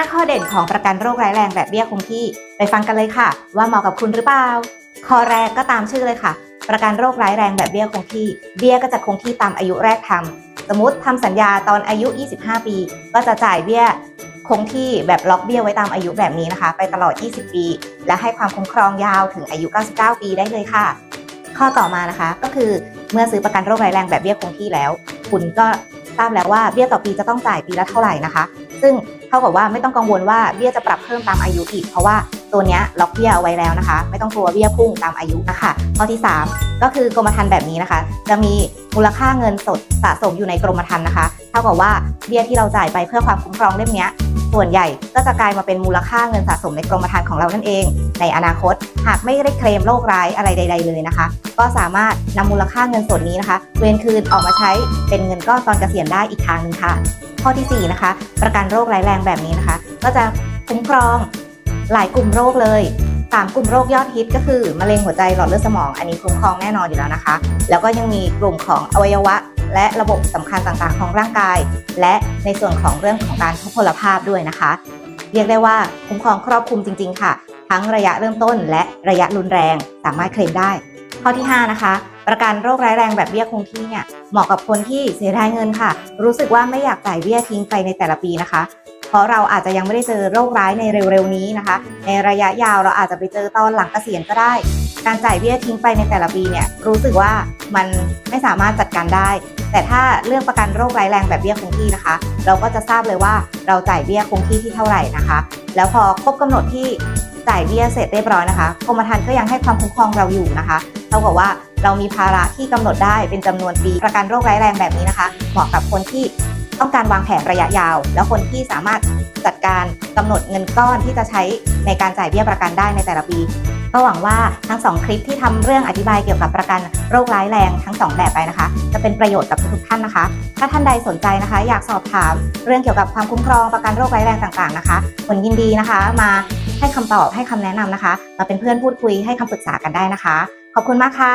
5 ข้อเด่นของประกันโรคร้ายแรงแบบเบี้ยคงที่ ไปฟังกันเลยค่ะ ว่าเหมาะกับคุณหรือเปล่า ข้อแรกก็ตามชื่อเลยค่ะ ประกันโรคร้ายแรงแบบเบี้ยคงที่ เบี้ยก็จะคงที่ตามอายุแรกทำสมมติทำสัญญาตอนอายุ 25 ปี ก็จะจ่ายเบี้ยคงที่แบบล็อกเบี้ยไว้ตามอายุแบบนี้นะคะ ไปตลอด 20 ปี และให้ความคุ้มครองยาวถึงอายุ 99 ปีได้เลยค่ะ ข้อต่อมานะคะก็คือเมื่อซื้อประกันโรคร้ายแรงแบบเบี้ยคงที่แล้ว คุณก็ทราบแล้วว่าเบี้ยต่อปีจะต้องจ่ายปีละเท่าไหร่นะคะ ซึ่ง เท่ากับว่าไม่ต้องกังวลว่าเบี้ยจะปรับเพิ่มตามอายุอีกเพราะว่า ตัวนี้ล็อกเบี้ยเอาไว้แล้วนะคะ ไม่ต้องกลัวเบี้ยพุ่งตามอายุนะคะข้อที่ 3 ก็คือกรมธรรม์แบบนี้นะคะ จะมีมูลค่าเงินสดสะสมอยู่ในกรมธรรม์นะคะ เท่ากับว่าเบี้ยที่เราจ่ายไปเพื่อความคุ้มครองเล่มนี้ส่วนใหญ่ก็จะกลายมาเป็นมูลค่าเงินสะสมในกรมธรรม์ของเรานั่นเอง ในอนาคต หากไม่ได้เคลมโรคร้ายอะไรใด ๆ เลยนะคะ ก็สามารถนำมูลค่าเงินส่วนนี้นะคะเวนคืนออกมาใช้เป็นเงินก้อนตอนเกษียณได้อีกทางหนึ่งค่ะ ข้อทีสี่4 นะคะ ประกันโรคร้ายแรงแบบนี้นะคะ ก็จะคุ้มครอง หลายกลุ่มโรคเลยสามกลุ่มโรคยอดฮิตก็คือมะเร็งหัวใจหลอดเลือดสมองอันนี้คุ้มครองแน่นอนอยู่แล้วนะคะ แล้วก็ยังมีกลุ่มของอวัยวะ และระบบสำคัญต่างๆ ของร่างกาย และในส่วนของเรื่องของการทุพพลภาพด้วยนะคะ เรียกได้ว่าคุ้มครองครอบคลุมจริง ๆ ค่ะ ทั้งระยะเริ่มต้นและระยะรุนแรงสามารถเคลมได้ ข้อที่ 5 นะคะ ประกันโรคร้ายแรงแบบเบี้ยคงที่เนี่ยเหมาะกับคนที่เสียดายเงินค่ะ รู้สึกว่าไม่อยากจ่ายเบี้ยทิ้งไปในแต่ละปีนะคะ เพราะเราอาจจะยังไม่ได้เจอโรคร้ายในเร็วๆนี้นะคะ ในระยะยาวเราอาจจะไปเจอตอนหลังเกษียณก็ได้ การจ่ายเบี้ยทิ้งไปในแต่ละปีเนี่ยรู้สึกว่ามันไม่สามารถจัดการได้ แต่ถ้าเลือกประกันโรคร้ายแรงแบบเบี้ยคงที่นะคะ เราก็จะทราบเลยว่าเราจ่ายเบี้ยคงที่ที่เท่าไหร่นะคะ แล้วพอครบกำหนดที่จ่ายเบี้ยเสร็จเรียบร้อยนะคะกรมธรรม์ก็ยังให้ความคุ้มครองเราอยู่นะคะเท่ากับว่าเรามีภาระที่กำหนดได้เป็นจำนวนปีประกันโรคร้ายแรงแบบนี้นะคะ เหมาะกับคนที่ ต้องการวางแผนระยะยาว แล้วคนที่สามารถจัดการกำหนดเงินก้อนที่จะใช้ในการจ่ายเบี้ยประกันได้ในแต่ละปี ก็หวังว่าทั้งสองคลิปที่ทำเรื่องอธิบายเกี่ยวกับประกันโรคร้ายแรงทั้งสองแบบไปนะคะ จะเป็นประโยชน์กับทุกท่านนะคะ ถ้าท่านใดสนใจนะคะ อยากสอบถามเรื่องเกี่ยวกับความคุ้มครองประกันโรคร้ายแรงต่างๆนะคะผลยินดีนะคะ มาให้คำตอบให้คำแนะนำนะคะ มาเป็นเพื่อนพูดคุยให้คำปรึกษากันได้นะคะ ขอบคุณมากค่ะ